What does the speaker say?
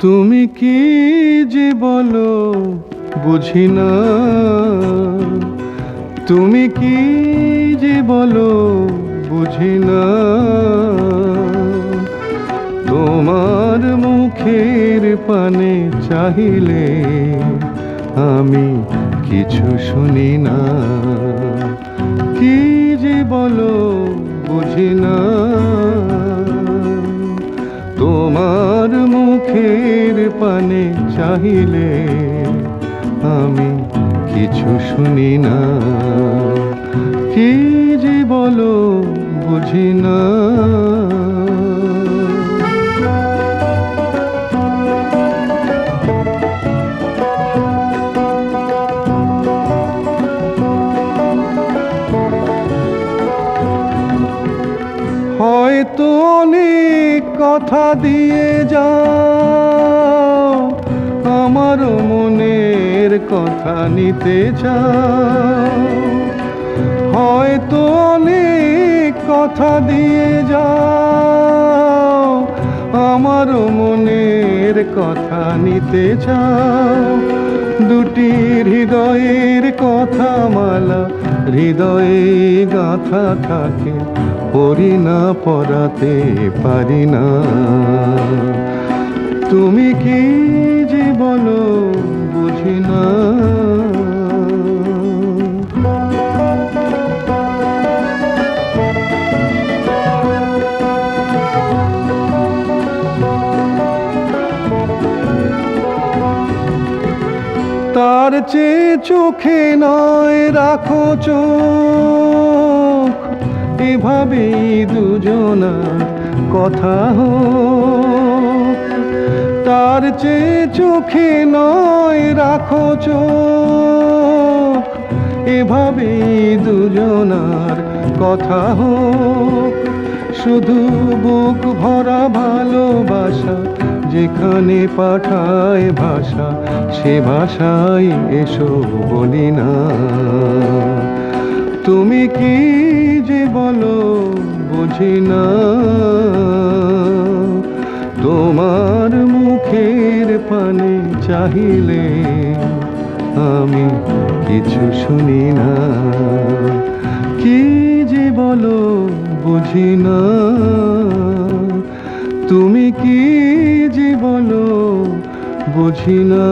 তুমি কি যে বলো বুঝি না। তুমি কি যে বলো বুঝি না। মুখের পানে চাহিলে আমি কিছু শুনি না। কি যে বলো বুঝি না। তোমার মুখের পানে চাহিলে আমি কিছু শুনি না। কি যে বলো বুঝি না। অনেক কথা দিয়ে যাও, আমার মনের কথা নিতে চাও। হয়তো অনেক কথা দিয়ে যাও, আমার মনের কথা নিতে চাও। দুটি হৃদয়ের কথা মালা হৃদয়ে গাথা থাকে পড়ি না পড়াতে পারি না। তুমি কি যে বলো তার চেয়ে চোখে নয়, রাখো চোখ। এভাবেই দুজনার কথা হোক। তার চেয়ে চোখে নয়, রাখো চোখ। এভাবেই দুজনার কথা হোক। শুধু বুক ভরা ভালোবাসা যেখানে পাঠায় ভাষা, সে ভাষায় এসো বলি না। তুমি কি যে বলো বুঝি না। তোমার মুখের পানে চাহিলে আমি কিছু শুনি না। কি যে বলো বুঝি না। তুমি কি বুঝি না।